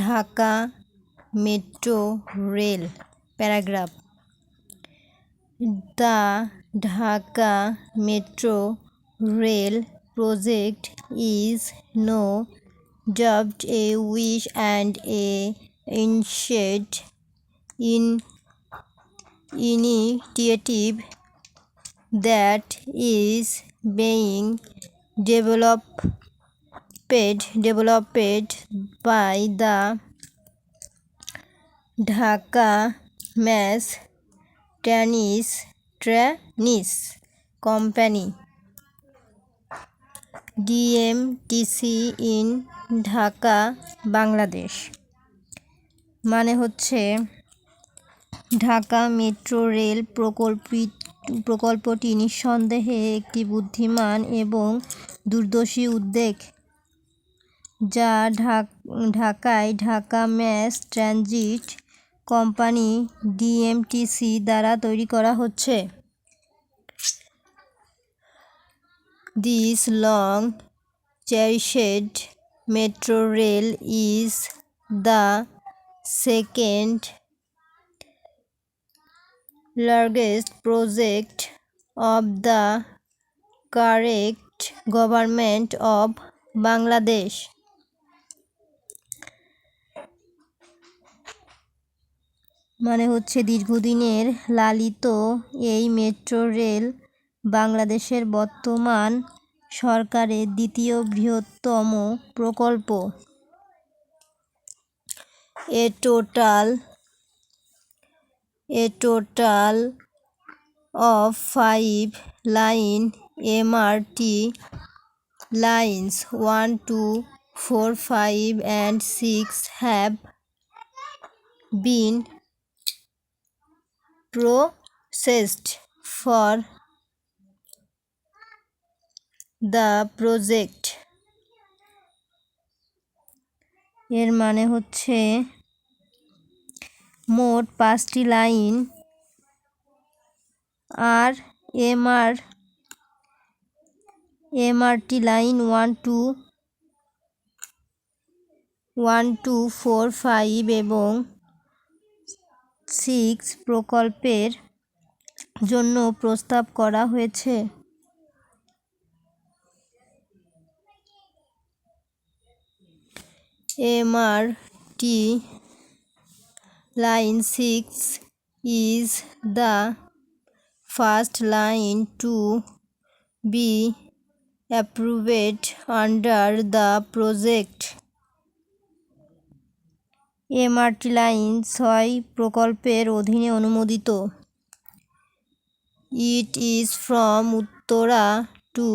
Dhaka metro rail paragraph the Dhaka metro rail project is no doubt a wish and a ancient in initiative that is being developed developed by the Dhaka mass tennis transit company DMTC in Dhaka Bangladesh মানে হচ্ছে Dhaka metro rail প্রকল্পিত প্রকল্পটি নিঃসন্দেহে একটি বুদ্ধিমান এবং দুর্দশী উদ্যোগ যা ঢাকায় Dhaka mass transit company DMTC দ্বারা তৈরি করা হচ্ছে this long cherished metro rail is the second largest project of the correct government of Bangladesh মানে হচ্ছে দীর্ঘদিনের লালিত এই মেট্রো রেল বাংলাদেশের বর্তমান সরকারের দ্বিতীয় বৃহত্তম প্রকল্প a total a total of five line MRT lines one two four five and six have been processed for the project এর মানে হচ্ছে মোট পাঁচটি লাইন আর MR MRT line one two one two four five এবং six প্রকল্পের জন্য প্রস্তাব করা হয়েছে টি line six is the first line to be approved under the project MRT line ছয় প্রকল্পের অধীনে অনুমোদিত it is from Uttara to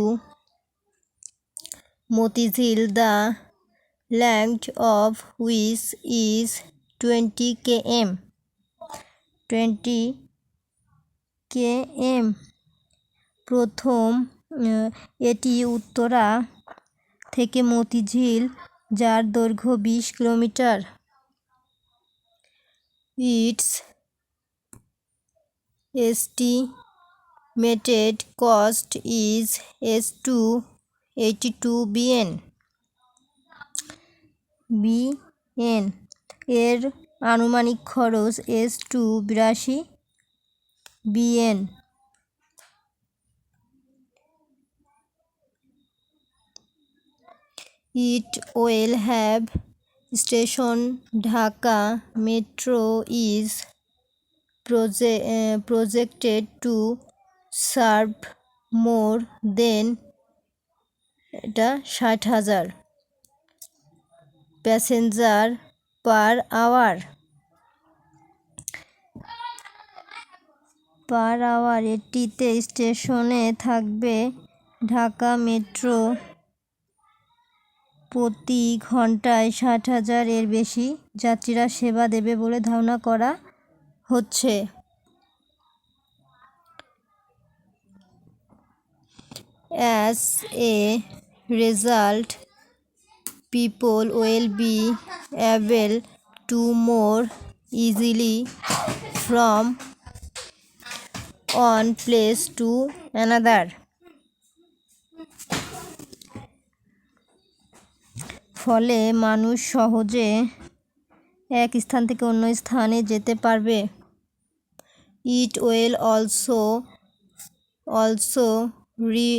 Motijheel the land of wish is twenty K M twenty K M প্রথম এটি উত্তরা থেকে মতিঝিল যার দৈর্ঘ্য বিশ kilometre its estimated cost is S two eighty two BN BN এর আনুমানিক খরচ এস টু বিরাশি BN it will have station Dhaka metro is proje projected to serve more than এটা ষাট হাজার passenger per hour per hour এটিতে স্টেশনে থাকবে ঢাকা মেট্রো প্রতি ঘন্টায় ষাট হাজার এর বেশি যাত্রীরা সেবা দেবে বলে ধারণা করা হচ্ছে as a result people will be able to more easily from one place to another ফলে মানুষ সহজে এক স্থান থেকে অন্য স্থানে যেতে পারবে it will also also re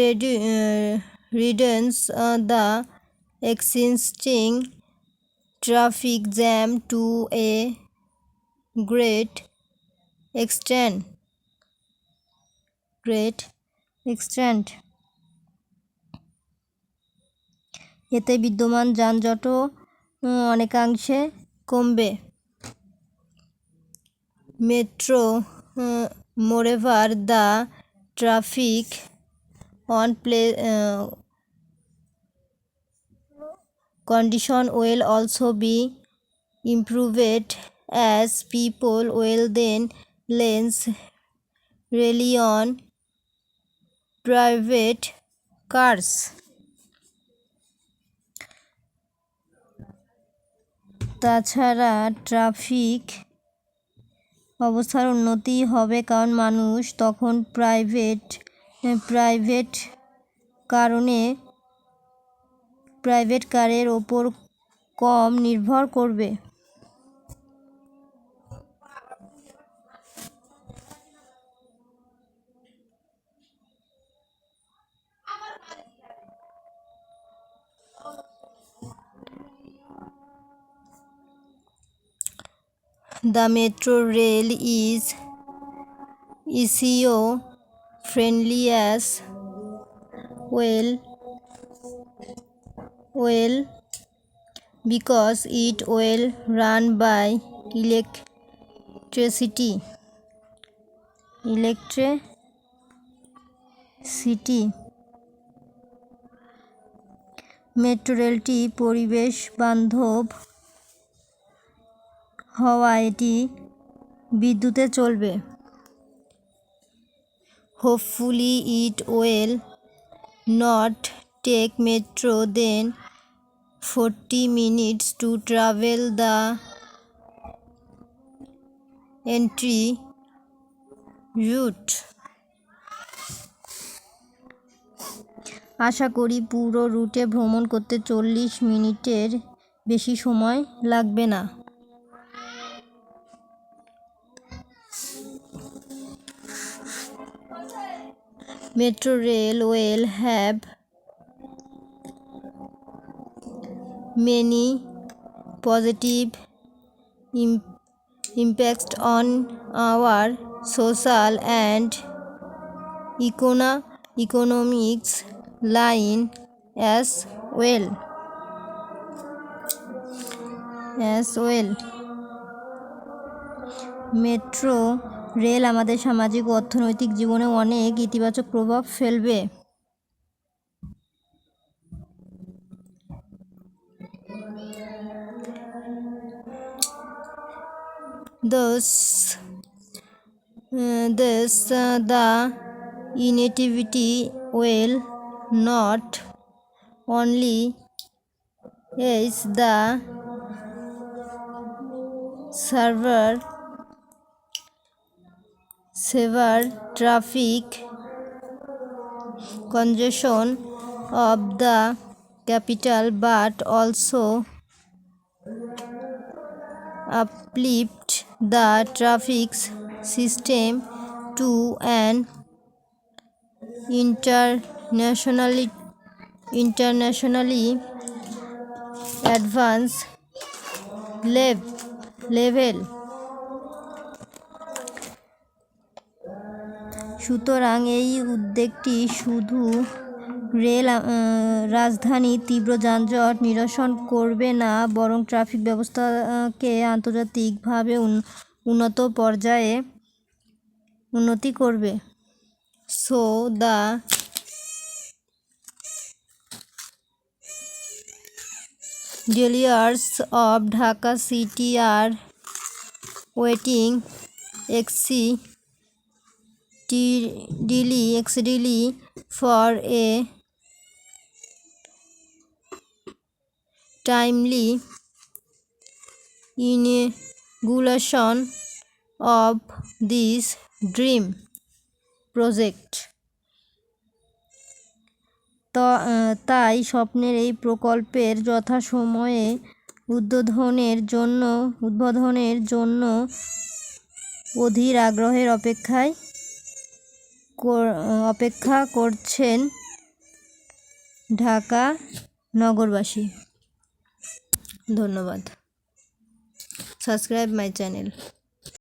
ready reduce the existing traffic jam to a great extent great extent এতে বিদ্যমান যানজটও অনেকাংশে কমবে metro moreover the traffic on play condition will also be improved as people will then less reliant private cars তাছাড়া traffic অবস্থার উন্নতি হবে কারণ মানুষ তখন প্রাইভেট প্রাইভেট কারণে প্রাইভেট কারের ওপর কম নির্ভর করবে The metro rail is eco friendly as well well because it will run by electricity electricity metro রেলটি পরিবেশ বান্ধব হওয়া এটি বিদ্যুতে চলবে hopefully it will not take metro than forty minutes to travel the entire route আশা করি পুরো রুটে ভ্রমণ করতে চল্লিশ মিনিটের বেশি সময় লাগবে না Metro Rail will have many positive impacts on our social and economics line as well. Metro rail আমাদের সামাজিক ও অর্থনৈতিক জীবনে অনেক ইতিবাচক প্রভাব ফেলবে those those the initiative will not only ease the server severe traffic congestion of the capital, but also uplift the traffic system to an internationally advanced level. সুতরাং এই উদ্যোগটি শুধু রেল রাজধানী তীব্র যানজট নিরসন করবে না বরং ট্রাফিক ব্যবস্থাকে আন্তর্জাতিকভাবে উন্নত পর্যায়ে উন্নতি করবে so the dwellers of Dhaka city are waiting excitedly excitedly for a timely inauguration of this dream project তাই স্বপ্নের এই প্রকল্পের যথাসময়ে উদ্বোধনের জন্য উদ্বোধনের জন্য অধীর আগ্রহের অপেক্ষায় অপেক্ষা করছেন ঢাকা নগরবাসী ধন্যবাদ সাবস্ক্রাইব মাই চ্যানেল